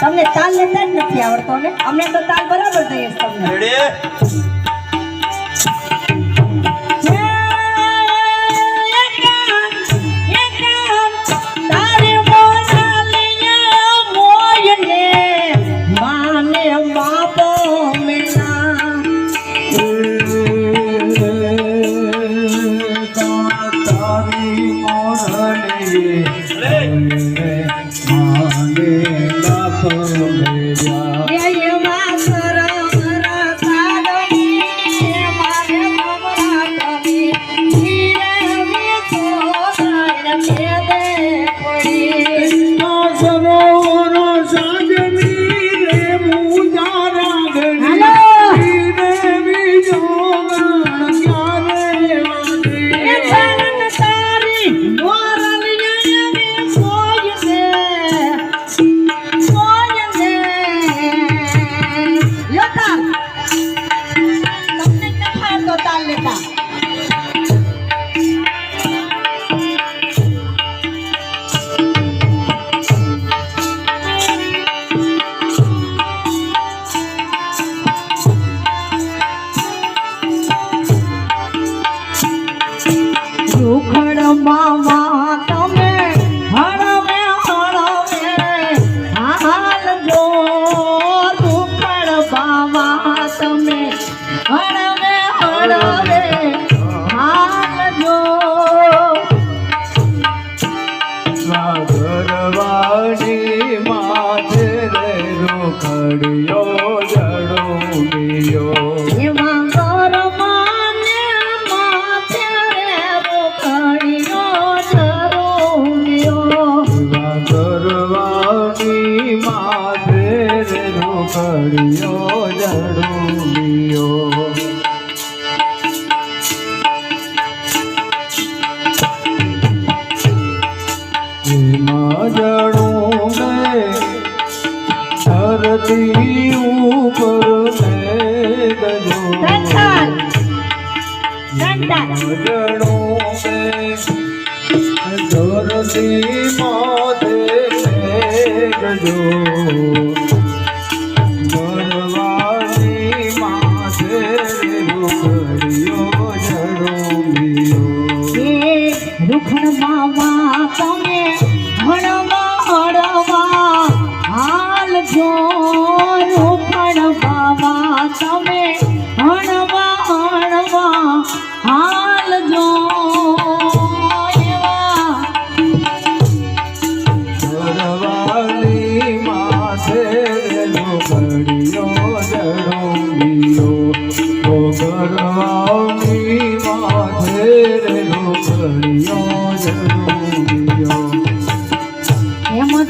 તમને તાલ લેતા જ નથી આવડતો ને? અમને તો તાલ બરાબર દઈએ તમને. મામા, તમે હળવે હળવે, હાલ જો સુખડ બાવા, તમે હળવે હળવે, હાલ જો. સાગરવાણી માથે રે એમાં જડું ને ધરતી ઉપર ધરતી માથે મેઘજો માવા તમે હળવા હળવા હાલ જો બાવા તમે હળવા હળવા હાલ જો એવા. વરવાણી માથે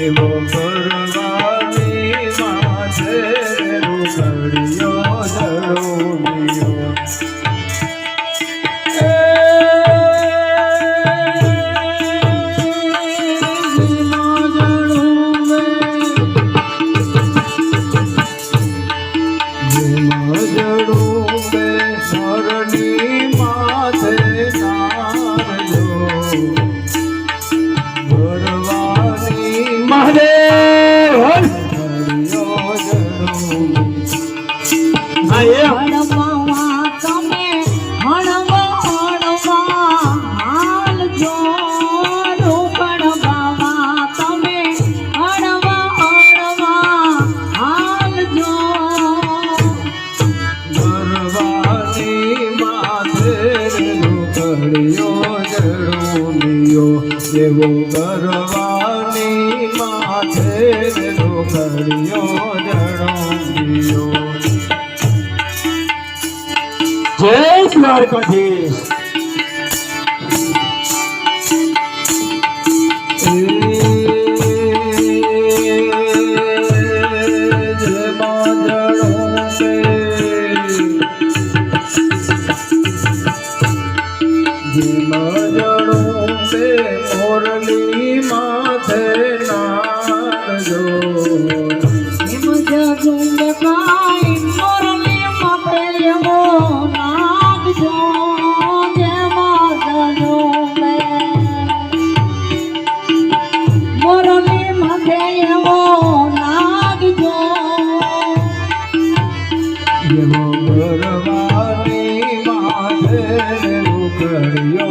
એવો કરવાની જો ભરવાની માથે રૂકડિયો જડુમિયો Gente, Glory for. કર્યો.